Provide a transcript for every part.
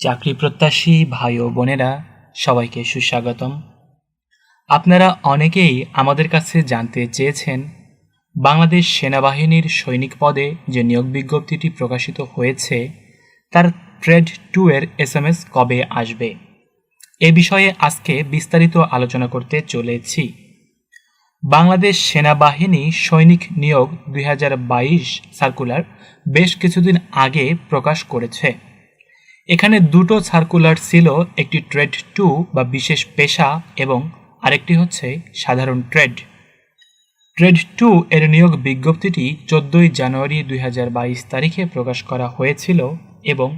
চাকরি প্রত্যাশী ভাই ও বোনেরা, সবাইকে সুস্বাগতম। আপনারা অনেকেই আমাদের কাছে জানতে চেয়েছেন, বাংলাদেশ সেনাবাহিনীর সৈনিক পদে যে নিয়োগ বিজ্ঞপ্তিটি প্রকাশিত হয়েছে, তার ট্রেড টু এর এস এম এস কবে আসবে? এ বিষয়ে আজকে বিস্তারিত আলোচনা করতে চলেছি। বাংলাদেশ সেনাবাহিনী সৈনিক নিয়োগ দুই হাজার বাইশ সার্কুলার বেশ কিছুদিন আগে প্রকাশ করেছে। এখানে দুটো সার্কুলার ছিল, একটি ট্রেড টু বা বিশেষ পেশা এবং আরেকটি হচ্ছে সাধারণ ট্রেড ট্রেড টু এর নিয়োগ বিজ্ঞপ্তিটি চোদ্দোই জানুয়ারি দুই হাজার বাইশ তারিখে প্রকাশ করা হয়েছিল এবং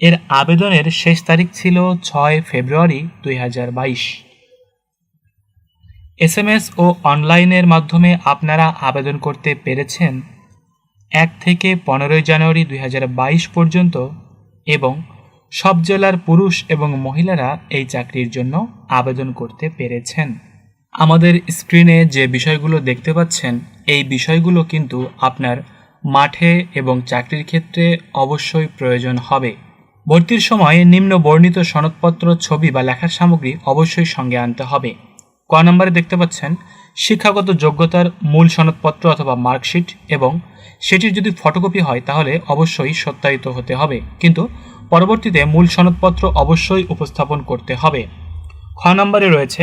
এর আবেদনের শেষ তারিখ ছিল ছয় ফেব্রুয়ারি দুই হাজার বাইশ। এস এম এস ও অনলাইনের মাধ্যমে আপনারা আবেদন করতে পেরেছেন এক থেকে পনেরোই জানুয়ারি দুই হাজার বাইশ পর্যন্ত এবং সব জেলার পুরুষ এবং মহিলারা এই চাকরির জন্য আবেদন করতে পেরেছেন। আমাদের স্ক্রিনে যে বিষয়গুলো দেখতে পাচ্ছেন, এই বিষয়গুলো কিন্তু আপনার মাঠে এবং চাকরির ক্ষেত্রে অবশ্যই প্রয়োজন হবে। ভর্তির সময় নিম্ন বর্ণিত সনদপত্র, ছবি বা লেখার সামগ্রী অবশ্যই সঙ্গে আনতে হবে। ক নম্বরে দেখতে পাচ্ছেন, শিক্ষাগত যোগ্যতার মূল সনদপত্র অথবা মার্কশিট এবং সেটির যদি ফটোকপি হয় তাহলে অবশ্যই সত্যায়িত হতে হবে। কিন্তু পরবর্তীতে মূল সনদপত্র অবশ্যই উপস্থাপন করতে হবে। খ নম্বরে রয়েছে,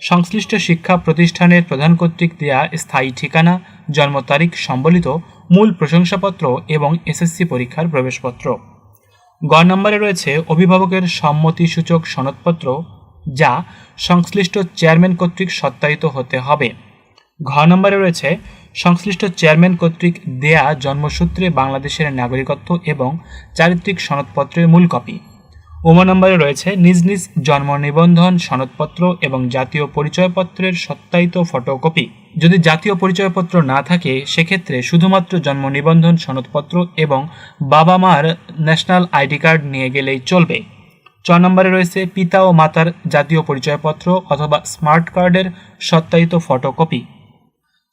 সংশ্লিষ্ট শিক্ষা প্রতিষ্ঠানের প্রধান কর্তৃক দেয়া স্থায়ী ঠিকানা, জন্ম তারিখ সম্বলিত মূল প্রশংসাপত্র এবং এসএসসি পরীক্ষার প্রবেশপত্র। গ নম্বরে রয়েছে, অভিভাবকের সম্মতিসূচক সনদপত্র যা সংশ্লিষ্ট চেয়ারম্যান কর্তৃক সত্যায়িত হতে হবে। ঘ নম্বরে রয়েছে সংশ্লিষ্ট চেয়ারম্যান কর্তৃক দেয়া জন্মসূত্রে বাংলাদেশের নাগরিকত্ব এবং চারিত্রিক সনদপত্রের মূল কপি। ওমা নম্বরে রয়েছে নিজ নিজ জন্ম নিবন্ধন সনদপত্র এবং জাতীয় পরিচয়পত্রের সত্যায়িত ফটোকপি। যদি জাতীয় পরিচয়পত্র না থাকে, সেক্ষেত্রে শুধুমাত্র জন্ম নিবন্ধন সনদপত্র এবং বাবা মার ন্যাশনাল আইডি কার্ড নিয়ে গেলেই চলবে। চ নম্বরে রয়েছে পিতা ও মাতার জাতীয় পরিচয়পত্র অথবা স্মার্ট কার্ডের সত্যায়িত ফটোকপি।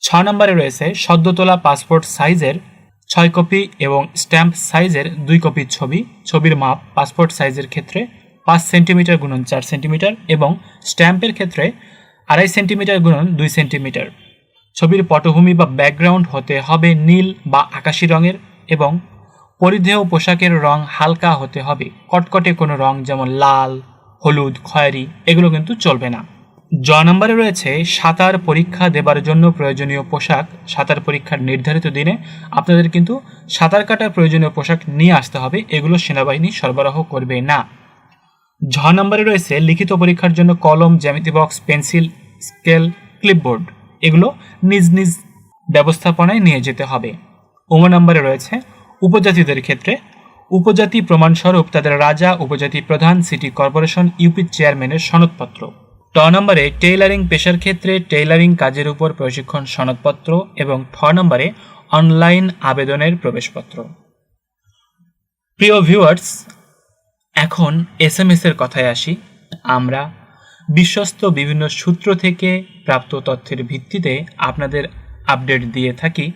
ছ নম্বরে রয়েছে সদ্য তোলা পাসপোর্ট সাইজের ছয় কপি এবং স্ট্যাম্প সাইজের দুই কপির ছবি। ছবির মাপ পাসপোর্ট সাইজের ক্ষেত্রে পাঁচ সেন্টিমিটার গুণন চার সেন্টিমিটার এবং স্ট্যাম্পের ক্ষেত্রে আড়াই সেন্টিমিটার গুণন দুই সেন্টিমিটার। ছবির পটভূমি বা ব্যাকগ্রাউন্ড হতে হবে নীল বা আকাশি রঙের এবং পরিধেয় পোশাকের রং হালকা হতে হবে। কটকটে কোনো রং যেমন লাল, হলুদ, খয়েরি, এগুলো কিন্তু চলবে না। জ নম্বরে রয়েছে, সাঁতার পরীক্ষা দেবার জন্য প্রয়োজনীয় পোশাক। সাঁতার পরীক্ষার নির্ধারিত দিনে আপনাদের কিন্তু সাঁতার কাটার প্রয়োজনীয় পোশাক নিয়ে আসতে হবে। এগুলো সেনাবাহিনী সরবরাহ করবে না। ঝ নম্বরে রয়েছে, লিখিত পরীক্ষার জন্য কলম, জ্যামিতি বক্স, পেন্সিল, স্কেল, ক্লিপবোর্ড। এগুলো নিজ নিজ ব্যবস্থাপনায় নিয়ে যেতে হবে। উম নম্বরে রয়েছে, উপজাতিদের ক্ষেত্রে উপজাতি প্রমাণস্বরূপ তাদের রাজা, উপজাতি প্রধান, সিটি কর্পোরেশন, ইউপি চেয়ারম্যানের সনদপত্র। ট নম্বরে টেইলারিং পেশার ক্ষেত্রে টেইলারিং কাজের উপর প্রশিক্ষণ সনদপত্র এবং ঠ নম্বরে অনলাইন আবেদনের প্রবেশপত্র। প্রিয় ভিউয়ার্স এখন এস এম এর কথায় আসি। আমরা বিশ্বস্ত বিভিন্ন সূত্র থেকে প্রাপ্ত তথ্যের ভিত্তিতে আপনাদের আপডেট দিয়ে থাকি।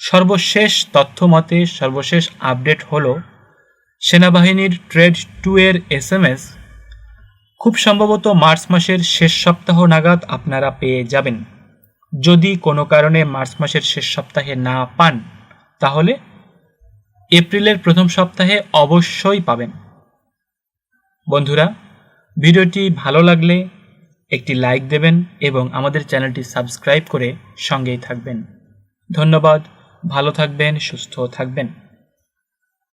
সর্বশেষ তথ্য মতে সর্বশেষ আপডেট হল, সেনাবাহিনীর ট্রেড টু এর এস এম এস খুব সম্ভবত মার্চ মাসের শেষ সপ্তাহ নাগাদ আপনারা পেয়ে যাবেন। যদি কোনো কারণে মার্চ মাসের শেষ সপ্তাহে না পান, তাহলে এপ্রিলের প্রথম সপ্তাহে অবশ্যই পাবেন। বন্ধুরা, ভিডিওটি ভালো লাগলে একটি লাইক দেবেন এবং আমাদের চ্যানেলটি সাবস্ক্রাইব করে সঙ্গেই থাকবেন। ধন্যবাদ, ভালো থাকবেন, সুস্থ থাকবেন।